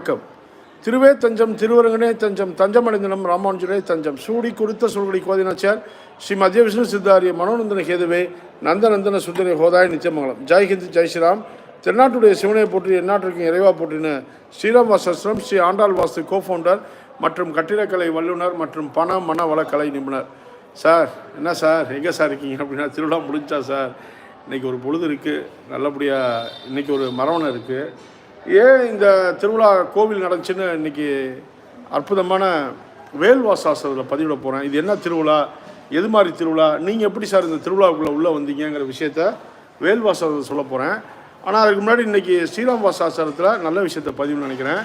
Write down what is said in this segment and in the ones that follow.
வணக்கம். திருவே தஞ்சம் திருவரங்கனே தஞ்சம் தஞ்சம் அடைந்தனம் ராமானுஜரே தஞ்சம். சூடி கொடுத்த சொல்கடி கோதினாச்சார் ஸ்ரீ மத்திய விஷ்ணு சித்தாரிய மனோநந்தன கேதுவே நந்தநந்தன சுந்தரி ஹோதாய் நித்தியமங்கலம் ஜெய் ஹிந்த் ஜெய் ஸ்ரீராம். தென்னாட்டுடைய சிவனை போற்றி எந்நாட்டிற்கும் இறைவா போற்றின ஸ்ரீராம் வாசஸ்ரம் ஸ்ரீ ஆண்டாள் வாஸ்து கோஃபவுண்டர் மற்றும் கட்டிடக்கலை வல்லுநர் மற்றும் பண மன வளக்கலை நிபுணர். சார் என்ன சார்? எங்கே சார் இருக்கீங்க? அப்படின்னா திருவிழா முடிஞ்சா சார். இன்றைக்கி ஒரு பொழுது இருக்குது நல்லபடியாக இன்றைக்கி ஒரு மரவணை இருக்குது ஏன் இந்த திருவிழா கோவில் நடந்துச்சுன்னு இன்னைக்கு அற்புதமான வேல்வாசாசத்தில் பதிவிட போகிறேன் இது என்ன திருவிழா? எது மாதிரி திருவிழா? நீங்கள் எப்படி சார் இந்த திருவிழாவுக்குள்ளே உள்ளே வந்தீங்கங்கிற விஷயத்த வேல்வாசாசத்தில் சொல்ல போகிறேன் ஆனால் அதுக்கு முன்னாடி இன்னைக்கு ஸ்ரீராம் வாசாசனத்தில் நல்ல விஷயத்தை பதிவு நினைக்கிறேன்.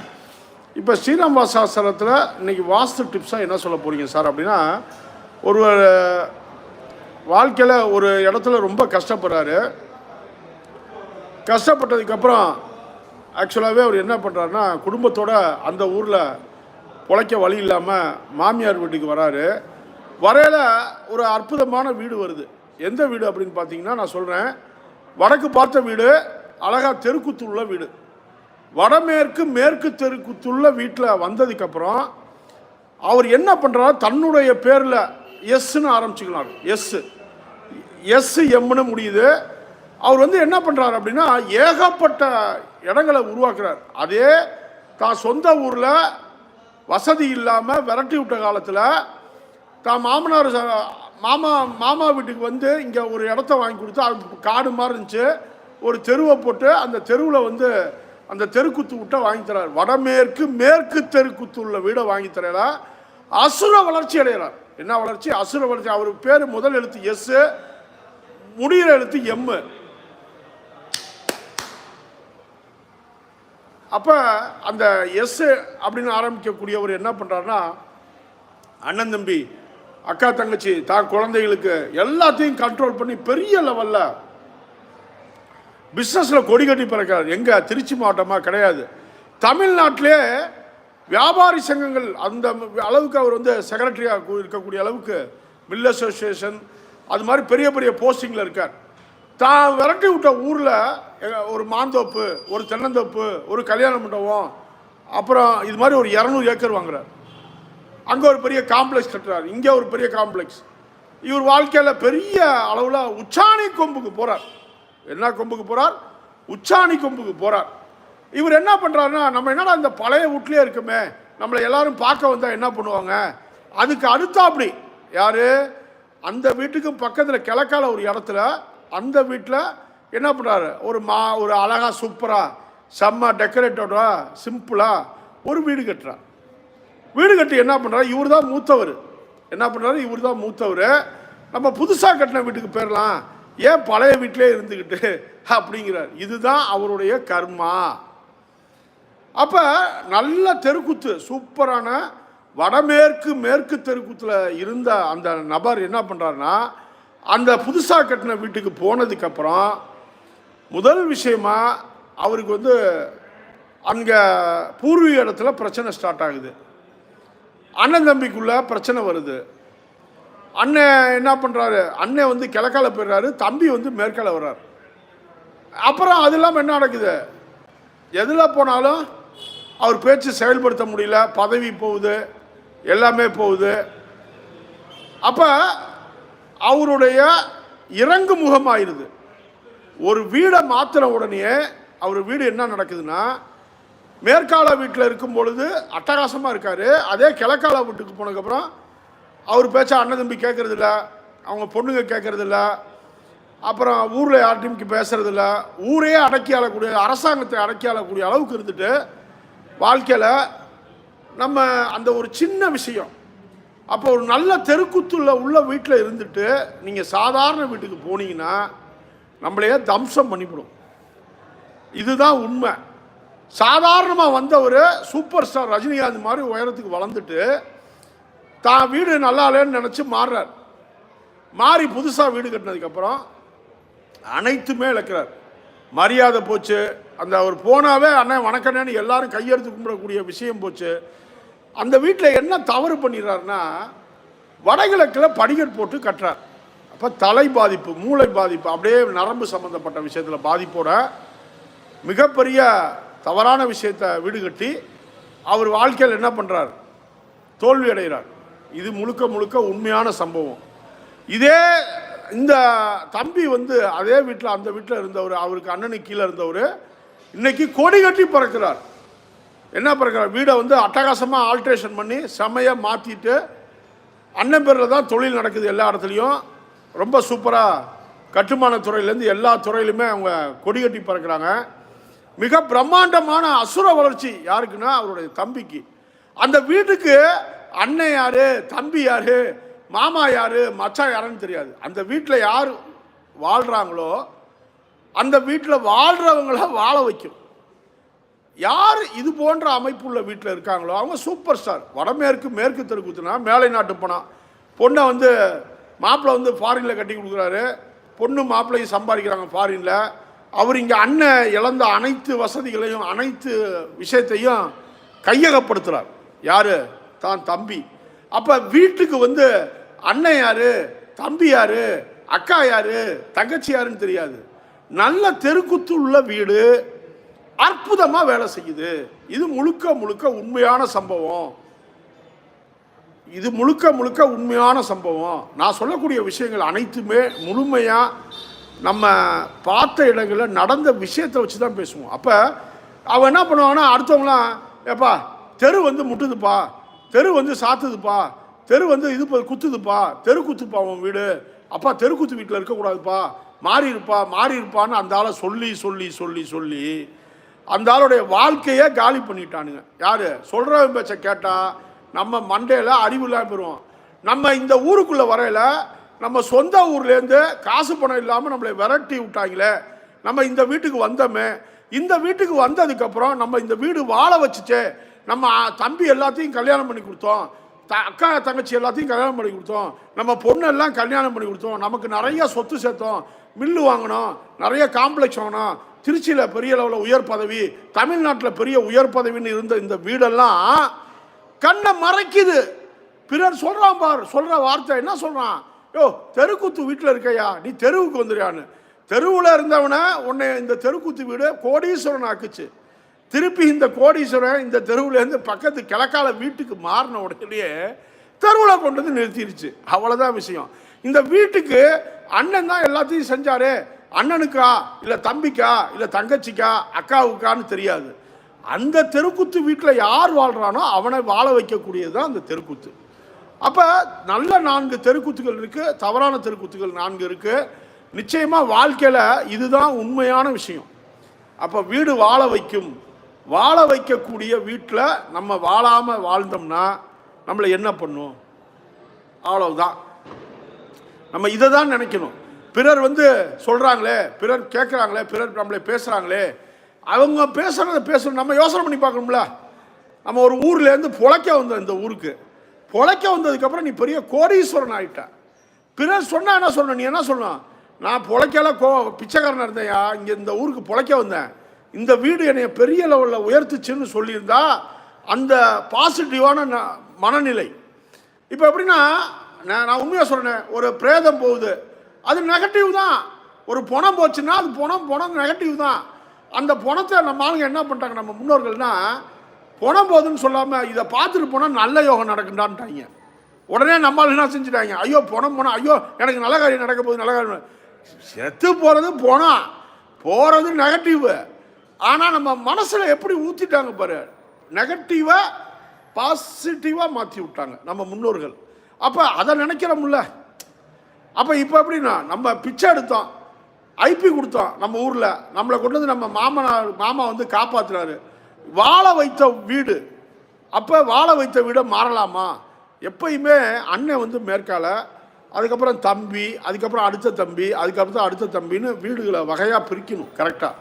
இப்போ ஸ்ரீராம் வாசாசனத்தில் இன்னைக்கு வாஸ்து டிப்ஸாக என்ன சொல்ல போகிறீங்க சார் அப்படின்னா ஒருவர் வாழ்க்கையில் ஒரு இடத்துல ரொம்ப கஷ்டப்படுறாரு. கஷ்டப்பட்டதுக்கப்புறம் ஆக்சுவலாகவே அவர் என்ன பண்ணுறாருன்னா குடும்பத்தோட அந்த ஊரில் பொழைக்க வழி இல்லாமல் மாமியார் வீட்டுக்கு வராரு. வரையில் ஒரு அற்புதமான வீடு வருது. எந்த வீடு அப்படின்னு பார்த்தீங்கன்னா நான் சொல்கிறேன் வடக்கு பார்த்த வீடு அழகா தெருக்குத்துள்ள வீடு. வடமேற்கு மேற்கு தெருக்குத்துள்ள வீட்டில் வந்ததுக்கப்புறம் அவர் என்ன பண்ணுறாரு தன்னுடைய பேரில் எஸ்ன்னு ஆரம்பிச்சுக்கலாம். எஸ் எஸ் எம்னு முடியுது. அவர் வந்து என்ன பண்ணுறாரு அப்படின்னா ஏகப்பட்ட இடங்களை உருவாக்குறார். அதே தான் சொந்த ஊரில் வசதி இல்லாமல் விரட்டி விட்ட காலத்தில் தான் மாமனார் மாமா மாமா வீட்டுக்கு வந்து இங்கே ஒரு இடத்த வாங்கி கொடுத்து அது காடு மாதிரி இருந்துச்சு. ஒரு தெருவை போட்டு அந்த தெருவில் வந்து அந்த தெருக்குத்து விட்ட வாங்கி தரார். வடமேற்கு மேற்கு தெருக்குத்து உள்ள வீடை வாங்கி தரையில அசுர வளர்ச்சி அடைகிறார் என்ன வளர்ச்சி? அசுர வளர்ச்சி. அவர் பேர் முதல் எழுத்து எஸ்ஸு முடிகிற எழுத்து எம்மு அப்போ அந்த எஸ் அப்படின்னு ஆரம்பிக்கக்கூடியவர் என்ன பண்ணுறாருன்னா அண்ணன் தம்பி அக்கா தங்கச்சி தான் குழந்தைகளுக்கு எல்லாத்தையும் கண்ட்ரோல் பண்ணி பெரிய லெவலில் பிஸ்னஸில் கொடி கட்டி பிறக்கிறார். எங்கே? திருச்சி மாவட்டமாக கிடையாது. தமிழ்நாட்டிலே வியாபாரி சங்கங்கள் அந்த அளவுக்கு அவர் வந்து செக்ரட்டரியாக இருக்கக்கூடிய அளவுக்கு மில் அசோசியேஷன் அது மாதிரி பெரிய பெரிய போஸ்டிங்கில் இருக்கார். தான் விரட்டி விட்ட ஊரில் ஒரு மாந்தோப்பு ஒரு தென்னந்தோப்பு ஒரு கல்யாண மண்டபம் அப்புறம் இது மாதிரி ஒரு இரநூறு ஏக்கர் வாங்குறார். அங்கே ஒரு பெரிய காம்ப்ளெக்ஸ் கட்டுறாரு. இங்கே ஒரு பெரிய காம்ப்ளெக்ஸ் இவர் வாழ்க்கையில் பெரிய அளவில் உச்சாணி கொம்புக்கு போகிறார் என்ன கொம்புக்கு போகிறார் உச்சாணி கொம்புக்கு போகிறார் இவர் என்ன பண்ணுறாருன்னா நம்ம என்னடா இந்த பழைய வீட்லேயே இருக்குமே நம்மளை எல்லாரும் பார்க்க வந்தால் என்ன பண்ணுவாங்க? அதுக்கு அடுத்தா அப்படி யார்? அந்த வீட்டுக்கு பக்கத்தில் கிழக்கால ஒரு இடத்துல அந்த வீட்டில் என்ன பண்ணுறாரு ஒரு மா ஒரு அழகா சூப்பராக செம்ம டெக்கரேட்டோட சிம்பிளாக ஒரு வீடு கட்டுறார். வீடு கட்டி என்ன பண்ணுறாரு இவர் தான் மூத்தவர். என்ன பண்ணுறாரு இவர் தான் மூத்தவர். நம்ம புதுசாக கட்டின வீட்டுக்கு போயிடலாம் ஏன் பழைய வீட்டிலே இருந்துக்கிட்டு அப்படிங்கிறார். இதுதான் அவருடைய கர்மா. அப்போ நல்ல தெருக்குத்து சூப்பரான வடமேற்கு மேற்கு தெருக்குத்தில் இருந்த அந்த நபர் என்ன பண்ணுறாருன்னா அந்த புதுசாக கட்டின வீட்டுக்கு போனதுக்கப்புறம் முதல் விஷயமா அவருக்கு வந்து அங்கே பூர்வீக இடத்துல பிரச்சனை ஸ்டார்ட் ஆகுது. அண்ணன் தம்பிக்குள்ள பிரச்சனை வருது. அண்ணன் என்ன பண்ணுறாரு அண்ணன் வந்து கிழக்கால போயிடுறாரு. தம்பி வந்து மேற்கால வர்றாரு. அப்புறம் அது இல்லாமல் என்ன நடக்குது? எதில் போனாலும் அவர் பேச்சு செயல்படுத்த முடியல. பதவி போகுது. எல்லாமே போகுது. அப்போ அவருடைய இறங்கு முகமாயிருது. ஒரு வீடை மாற்றின உடனே அவர் வீடு என்ன நடக்குதுன்னா மேற்கால வீட்டில் இருக்கும் பொழுது அட்டகாசமாக இருக்கார். அதே கிழக்கால வீட்டுக்கு போனதுக்கப்புறம் அவர் பேச்ச அண்ணன் தம்பி கேட்குறதில்ல அவங்க பொண்ணுங்க கேட்குறதில்ல அப்புறம் ஊரில் யார்ட்டையும் பேசுகிறதில்ல ஊரையே அடக்கி ஆளக்கூடிய அரசாங்கத்தை அடக்கி ஆளக்கூடிய அளவுக்கு இருந்துட்டு வாழ்க்கையில் நம்ம அந்த ஒரு சின்ன விஷயம் அப்போ ஒரு நல்ல தெருக்குத்துள்ள உள்ள வீட்டில் இருந்துட்டு நீங்கள் சாதாரண வீட்டுக்கு போனீங்கன்னா நம்மளையே தம்சம் பண்ணிவிடும். இதுதான் உண்மை. சாதாரணமாக வந்தவர் சூப்பர் ஸ்டார் ரஜினிகாந்த் மாதிரி உயரத்துக்கு வளர்ந்துட்டு தான் வீடு நல்லா இல்லைன்னு நினச்சி மாறுறார். மாறி புதுசாக வீடு கட்டினதுக்கப்புறம் அனைத்துமே இழக்கிறார். மரியாதை போச்சு. அந்த அவர் போனாவே அண்ணன் வணக்கண்ணேன்னு எல்லாரும் கையெடுத்து கும்பிடக்கூடிய விஷயம் போச்சு. அந்த வீட்டில் என்ன தவறு பண்ணிடுறாருன்னா வடகிழக்கில் படிக்கட் போட்டு கட்டுறார். அப்போ தலை பாதிப்பு மூளை பாதிப்பு அப்படியே நரம்பு சம்மந்தப்பட்ட விஷயத்தில் பாதிப்போட மிகப்பெரிய தவறான விஷயத்தை வீடு கட்டி அவர் வாழ்க்கையில் என்ன பண்ணுறார் தோல்வி அடைகிறார். இது முழுக்க முழுக்க உண்மையான சம்பவம். இதே இந்த தம்பி வந்து அதே வீட்டில் அந்த வீட்டில் இருந்தவர் அவருக்கு அண்ணனுக்கு கீழே இருந்தவர் இன்னைக்கு கொடி கட்டி பறக்கிறார். என்ன பறக்கிறார்? வீடை வந்து அட்டகாசமாக ஆல்ட்ரேஷன் பண்ணி செமையாக மாற்றிட்டு அண்ணன் பேரில் தான் தொழில் நடக்குது எல்லா இடத்துலையும். ரொம்ப சூப்பராக கட்டுமான துறையிலேருந்து எல்லா துறையிலுமே அவங்க கொடி கட்டி பறக்கிறாங்க. மிக பிரம்மாண்டமான அசுர வளர்ச்சி யாருக்குன்னா அவருடைய தம்பிக்கு. அந்த வீட்டுக்கு அண்ணன் யார் தம்பி யார் மாமா யார் மச்சா யாருன்னு தெரியாது. அந்த வீட்டில் யார் வாழ்கிறாங்களோ அந்த வீட்டில் வாழ்கிறவங்கள வாழ வைக்கும். யார் இது போன்ற அமைப்புள்ள வீட்டில் இருக்காங்களோ அவங்க சூப்பர் ஸ்டார். வடமேற்கு மேற்கு தெருக்குத்துனா மேலை நாட்டு போனால் பொண்ணை வந்து மாப்பிள்ளை வந்து ஃபாரினில் கட்டி கொடுக்குறாரு. பொண்ணு மாப்பிள்ளையும் சம்பாதிக்கிறாங்க ஃபாரினில் அவர் இங்கே அண்ணன் இழந்த அனைத்து வசதிகளையும் அனைத்து விஷயத்தையும் கையகப்படுத்துகிறார் யார்? தான் தம்பி. அப்போ வீட்டுக்கு வந்து அண்ணன் யார்? தம்பி யார்? அக்கா யார்? தங்கச்சி யாருன்னு தெரியாது. நல்ல தெருக்குத்து உள்ள வீடு அற்புதமாக வேலை செய்யுது. இது முழுக்க முழுக்க உண்மையான சம்பவம். இது முழுக்க முழுக்க உண்மையான சம்பவம். நான் சொல்லக்கூடிய விஷயங்கள் அனைத்துமே முழுமையாக நம்ம பார்த்த இடங்களில் நடந்த விஷயத்தை வச்சு தான் பேசுவோம். அப்போ அவன் என்ன பண்ணுவாங்கன்னா அடுத்தவங்களாம் ஏப்பா தெரு வந்து முட்டுதுப்பா தெரு வந்து சாத்துதுப்பா தெரு வந்து இது குத்துதுப்பா தெரு குத்துப்பா உன் வீடு அப்பா தெருக்குத்து வீட்டில் இருக்கக்கூடாதுப்பா மாறி இருப்பா மாறி இருப்பான்னு அந்த ஆளை சொல்லி சொல்லி சொல்லி சொல்லி அந்த ஆளுடைய வாழ்க்கையே காலி பண்ணிட்டானுங்க. யார்? சொல்கிறவன் பேச்சை கேட்டால் நம்ம மண்டையில் அறிவு இல்லாமல் போயிடுவோம் நம்ம இந்த ஊருக்குள்ளே வரையில் நம்ம சொந்த ஊர்லேருந்து காசு பணம் இல்லாமல் நம்மளை விரட்டி விட்டாங்களே நம்ம இந்த வீட்டுக்கு வந்தோமே இந்த வீட்டுக்கு வந்ததுக்கப்புறம் நம்ம இந்த வீடு வாழ வச்சுச்சே நம்ம தம்பி எல்லாத்தையும் கல்யாணம் பண்ணி கொடுத்தோம். த அக்கா தங்கச்சி எல்லாத்தையும் கல்யாணம் பண்ணி கொடுத்தோம். நம்ம பொண்ணெல்லாம் கல்யாணம் பண்ணி கொடுத்தோம். நமக்கு நிறைய சொத்து சேர்த்தோம். மில்லு வாங்கினோம். நிறைய காம்ப்ளெக்ஸ் வாங்கினோம். திருச்சியில் பெரிய அளவில் உயர் பதவி தமிழ்நாட்டில் பெரிய உயர் பதவின்னு இருந்த இந்த வீடெல்லாம் கண்ணை மறைக்குது. பிறர் சொல்கிறான் பார் சொல்கிற வார்த்தை என்ன சொல்கிறான் யோ தெருக்கூத்து வீட்டில் இருக்கையா? நீ தெருவுக்கு வந்துடுறான்னு தெருவில் இருந்தவனை உன்னை இந்த தெருக்கூத்து வீடு கோடீஸ்வரன் ஆக்குச்சு. திருப்பி இந்த கோடீஸ்வரன் இந்த தெருவுலேருந்து பக்கத்து கிழக்கால வீட்டுக்கு மாறின உடனே தெருவில் கொண்டு வந்து நிறுத்திடுச்சு அவ்வளோதான் விஷயம். இந்த வீட்டுக்கு அண்ணன் தான் எல்லாத்தையும் செஞ்சாரு. அண்ணனுக்கா? இல்லை தம்பிக்கா? இல்லை தங்கச்சிக்கா? அக்காவுக்கான்னு தெரியாது. அந்த தெருக்கூத்து வீட்டில் யார் வாழ்கிறானோ அவனை வாழ வைக்கக்கூடியது தான் அந்த தெருக்கூத்து. அப்போ நல்ல நான்கு தெருக்கூத்துகள் இருக்குது தவறான தெருக்கூத்துகள் நான்கு இருக்குது நிச்சயமாக வாழ்க்கையில் இதுதான் உண்மையான விஷயம். அப்போ வீடு வாழ வைக்கும் வாழ வைக்கக்கூடிய வீட்டில் நம்ம வாழாமல் வாழ்ந்தோம்னா நம்மளை என்ன பண்ணும்? அவ்வளவுதான். நம்ம இதை தான் நினைக்கணும். பிறர் வந்து சொல்கிறாங்களே பிறர் கேட்குறாங்களே பிறர் நம்மளை பேசுகிறாங்களே அவங்க பேசுகிறத பேசணும். நம்ம யோசனை பண்ணி பார்க்கணும்ல. நம்ம ஒரு ஊர்லேருந்து பொழைக்க வந்தோம் இந்த ஊருக்கு. பொழைக்க வந்ததுக்கப்புறம் நீ பெரிய கோடீஸ்வரன் ஆகிட்ட பிறர் சொன்னால் என்ன சொல்லணும்? நீ என்ன சொல்லணும்? நான் பொழைக்கல கோ பிச்சைக்காரனாக இருந்தேயா இங்கே இந்த ஊருக்கு பொழைக்க வந்தேன். இந்த வீடு என்னை பெரிய லெவலில் உயர்த்துச்சுன்னு சொல்லியிருந்தா அந்த பாசிட்டிவான மனநிலை. இப்போ எப்படின்னா நான் நான் உண்மையாக சொல்கிறேன் ஒரு பிரேதம் போகுது. அது நெகட்டிவ் தான். ஒரு பணம் போச்சுன்னா அது பணம் பணம் நெகட்டிவ் தான். அந்த பணத்தை நம்ம ஆளுங்க என்ன பண்ணிட்டாங்க? நம்ம முன்னோர்கள்னா பணம் போகுதுன்னு சொல்லாமல் இதை பார்த்துட்டு போனால் நல்ல யோகம் நடக்குண்டான்ட்டாங்க உடனே நம்ம என்ன செஞ்சுட்டாங்க? ஐயோ பணம் போனால் ஐயோ எனக்கு நல்ல காரியம் நடக்க போகுது நல்ல காரியம் செத்து போகிறது பணம் போகிறது நெகட்டிவு ஆனால் நம்ம மனசில் எப்படி ஊற்றிட்டாங்க பாரு? நெகட்டிவை பாசிட்டிவாக மாற்றி விட்டாங்க நம்ம முன்னோர்கள். அப்போ அதை நினைக்கிறோம்ல? அப்போ இப்போ எப்படின்னா நம்ம பிச்சை எடுத்தோம். ஐபி கொடுத்தோம் நம்ம ஊரில். நம்மளை கொண்டு வந்து நம்ம மாமனார் மாமா வந்து காப்பாற்றுறாரு வாழ வைத்த வீடு. அப்போ வாழ வைத்த வீடை மாறலாமா? எப்பயுமே அண்ணன் வந்து மேற்கால அதுக்கப்புறம் தம்பி அதுக்கப்புறம் அடுத்த தம்பி அதுக்கப்புறம் அடுத்த தம்பின்னு வீடுகளை வகையாக பிரிக்கணும் கரெக்டாக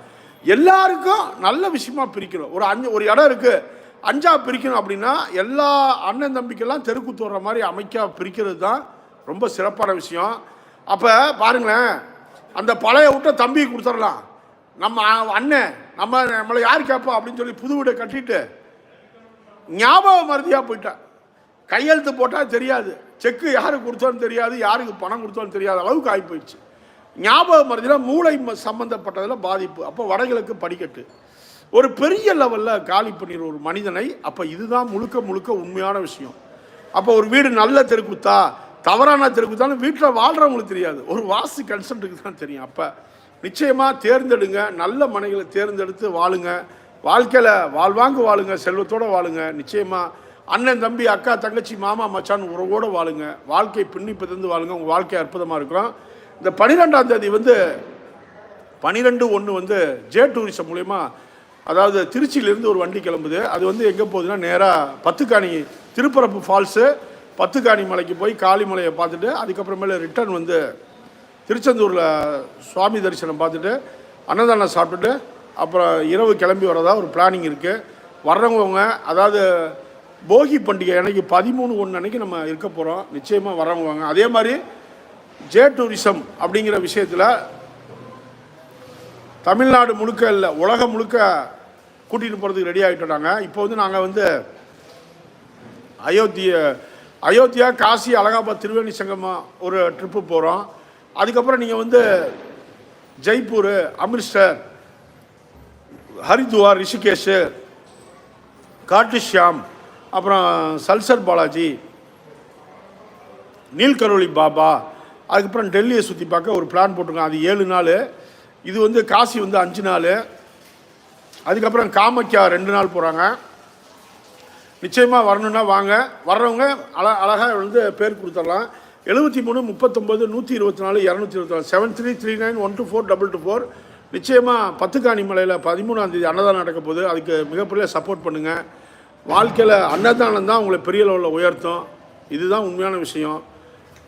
எல்லாருக்கும் நல்ல விஷயமா பிரிக்கணும். ஒரு அஞ்சு ஒரு இடம் இருக்குது அஞ்சா பிரிக்கணும் அப்படின்னா எல்லா அண்ணன் தம்பிக்கெல்லாம் தெருக்கூத்து வர்ற மாதிரி அமைக்க பிரிக்கிறது தான் ரொம்ப சிறப்பான விஷயம். அப்போ பாருங்களேன் அந்த பழைய விட்ட தம்பி கொடுத்துடலாம். நம்ம அண்ணன் நம்ம நம்மளை யார் கேட்போம் அப்படின்னு சொல்லி புது வீடை கட்டிட்டு ஞாபக மருதியாக போயிட்டேன். கையெழுத்து போட்டால் தெரியாது. செக்கு யாருக்கு கொடுத்தோன்னு தெரியாது யாருக்கு பணம் கொடுத்தோன்னு தெரியாத அளவுக்கு ஆகி போயிடுச்சு ஞாபக மருதியில் மூளை ம- பாதிப்பு. அப்போ வடகிழக்கு படிக்கட்டு. ஒரு பெரிய லெவலில் காலி பண்ணிடுற ஒரு மனிதனை அப்போ இதுதான் முழுக்க முழுக்க உண்மையான விஷயம். அப்போ ஒரு வீடு நல்ல தெருக்குத்தா தவறான தெருக்குத்தான்னு வீட்டில் வாழ்கிறவங்களுக்கு தெரியாது. ஒரு வாஸ்து கன்சல்ட்டுக்கு தான் தெரியும். அப்போ நிச்சயமாக தேர்ந்தெடுங்க. நல்ல மனைகளை தேர்ந்தெடுத்து வாழுங்க. வாழ்க்கையில் வாழ்வாங்கு வாழுங்க. செல்வத்தோடு வாழுங்க. நிச்சயமாக அண்ணன் தம்பி அக்கா தங்கச்சி மாமா மச்சான் உறவோடு வாழுங்க. வாழ்க்கை பின்னி பிறந்து வாழுங்க. உங்கள் வாழ்க்கை அற்புதமாக இருக்கும் இந்த பன்னிரெண்டாம் தேதி வந்து பன்னிரெண்டு ஒன்று வந்து ஜே டூரிசம் மூலயமா அதாவது திருச்சியிலேருந்து ஒரு வண்டி கிளம்புது. அது வந்து எங்கே போகுதுன்னா நேராக பத்துக்காணி திருப்பரப்பு ஃபால்ஸு. பத்துக்காணி மலைக்கு போய் காளிமலையை பார்த்துட்டு அதுக்கப்புறமேல ரிட்டர்ன் வந்து திருச்செந்தூரில் சுவாமி தரிசனம் பார்த்துட்டு அன்னதானம் சாப்பிட்டுட்டு அப்புறம் இரவு கிளம்பி வரதா ஒரு பிளானிங் இருக்குது வர்றவங்க அதாவது போகி பண்டிகை அன்னைக்கு பதிமூணு ஒன்று அன்னைக்கு நம்ம இருக்க போகிறோம் நிச்சயமாக வர்றவங்க அதே மாதிரி ஜே டூரிசம் அப்படிங்கிற விஷயத்தில் தமிழ்நாடு முழுக்க இல்லை உலகம் முழுக்க கூட்டிகிட்டு போகிறதுக்கு ரெடி ஆகிட்டோம் இப்போ வந்து நாங்கள் வந்து அயோத்தியை அயோத்தியா காசி அலகாபாத் திருவேணி சங்கமாக ஒரு ட்ரிப்பு போகிறோம் அதுக்கப்புறம் நீங்கள் வந்து ஜெய்ப்பூர் அமிர்த்சர் ஹரித்வார் ரிஷிகேஷ் காட்டுஷியாம் அப்புறம் சல்சர் பாலாஜி நீல்கரோலி பாபா அதுக்கப்புறம் டெல்லியை சுற்றி பார்க்க ஒரு பிளான் போட்டிருக்கோம். அது ஏழு நாள். இது வந்து காசி வந்து அஞ்சு நாள். அதுக்கப்புறம் காமக்கியா ரெண்டு நாள் போகிறாங்க நிச்சயமாக வரணுன்னா வாங்க. வர்றவங்க அழ அழகாக வந்து பேர் கொடுத்துடலாம். எழுபத்தி மூணு முப்பத்தொம்பது நூற்றி இருபத்தி நாலு இரநூத்தி இருபத்தி நாலு seven three three nine one two four double two four நிச்சயமாக பத்துக்காணி மலையில் பதிமூணாம் தேதி அன்னதானம் நடக்க போகுது. அதுக்கு மிகப்பெரிய சப்போர்ட் பண்ணுங்கள் வாழ்க்கையில் அன்னதானம் தான் உங்களை பெரிய லெவலில் உயர்த்தும். இதுதான் உண்மையான விஷயம்.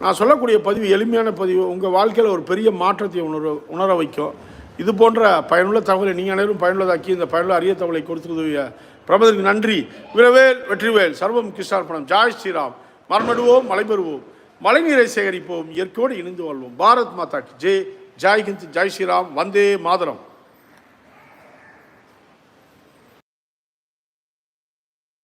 நான் சொல்லக்கூடிய பதிவு எளிமையான பதிவு. உங்கள் வாழ்க்கையில் ஒரு பெரிய மாற்றத்தை உணர உணர வைக்கும். இது போன்ற பயனுள்ள தகவலை நீங்கள் அனைவரும் பயனுள்ளதாக்கி இந்த பயனுள்ள அரிய தகவலை கொடுத்துருதுவிய பிரபதற்கு நன்றி. விரவேல் வெற்றிவேல் சர்வம் கிருஷ்ணார்பணம். ஜாய் ஸ்ரீராம். மரமடுவோம் மலை பெறுவோம் மழைநீரை சேகரிப்போம். இயற்கையோடு இணைந்து வாழ்வோம். பாரத் மாதா ஜெய் ஜாய் ஹிந்த் ஜாய் ஸ்ரீராம். வந்தே மாதரம்.